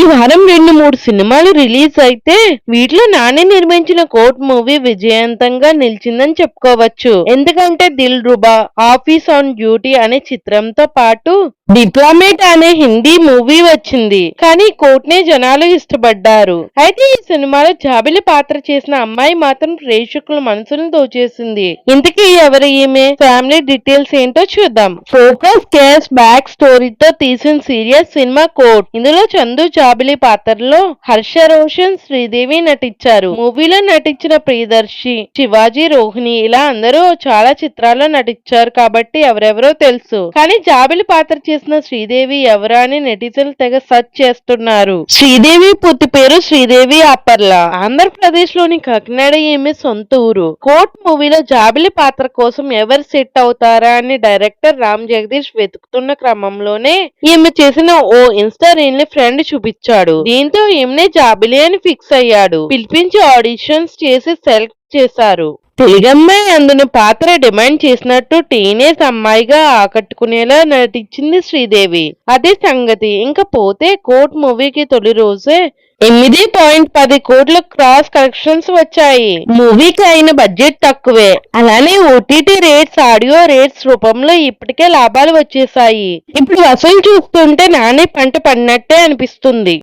ఈ వారం రెండు మూడు సినిమాలు రిలీజ్ అయితే వీటిలో నాని నిర్మించిన కోర్ట్ మూవీ విజయవంతంగా నిలిచిందని చెప్పుకోవచ్చు. ఎందుకంటే Dilruba office on duty అనే చిత్రంతో పాటు డిప్లొమేట్ అనే హిందీ మూవీ వచ్చింది. కానీ కోర్ట్ నే జనాలు ఇష్టపడ్డారు. అయితే ఈ సినిమాలో జాబిలి పాత్ర చేసిన అమ్మాయి మాత్రం ప్రేక్షకుల మనసును దోచేసింది ఇంతకీ ఎవరు ఈమె? ఫ్యామిలీ డీటెయిల్స్ ఏంటో చూద్దాం. ఫోకస్ కేస్ బ్యాక్ స్టోరీతో తీసిన సీరియస్ సినిమా కోట్. ఇందులో చందు జాబిలి పాత్రలో హర్ష రోషన్ శ్రీదేవి నటించారు. మూవీలో నటించిన ప్రియదర్శి శివాజీ రోహిణి ఇలా అందరూ చాలా చిత్రాల్లో నటించారు కాబట్టి ఎవరెవరో తెలుసు. కానీ జాబిలి పాత్ర చేసిన శ్రీదేవి ఎవరా అని నెటిజన్లు తెగ సర్చ్ చేస్తున్నారు. శ్రీదేవి పూర్తి పేరు శ్రీదేవి అప్పర్ల. ఆంధ్రప్రదేశ్లోని కాకినాడ ఈమె సొంత ఊరు? కోర్ట్ మూవీలో జాబిలి పాత్ర కోసం ఎవరు సెట్ అవుతారా అని డైరెక్టర్ రామ్ జగదీష్ వెతుకుతున్న క్రమంలోనే ఈమె చేసిన ఓ ఇన్స్టా రీల్ని ఫ్రెండ్ చూపించాడు. దీంతో ఈమెనే జాబిలి అని ఫిక్స్ అయ్యాడు. పిలిపించి ఆడిషన్స్ చేసి సెలెక్ట్ చేశారు. తెలుగమ్మాయి అందున పాత్ర డిమాండ్ చేసినట్టు టీనేజ్ అమ్మాయిగా ఆకట్టుకునేలా నటించింది శ్రీదేవి. అదే సంగతి. ఇంకా పోతే కోర్ట్ మూవీకి తొలి రోజే ఎనిమిది పాయింట్ పది కోట్ల క్రాస్ కలెక్షన్స్ వచ్చాయి. మూవీకి అయిన బడ్జెట్ తక్కువే. అలానే ఓటీటీ రేట్స్ ఆడియో రేట్స్ రూపంలో ఇప్పటికే లాభాలు వచ్చేసాయి ఇప్పుడు వసూలు చూస్తుంటే నానే పంట పడినట్టే అనిపిస్తుంది.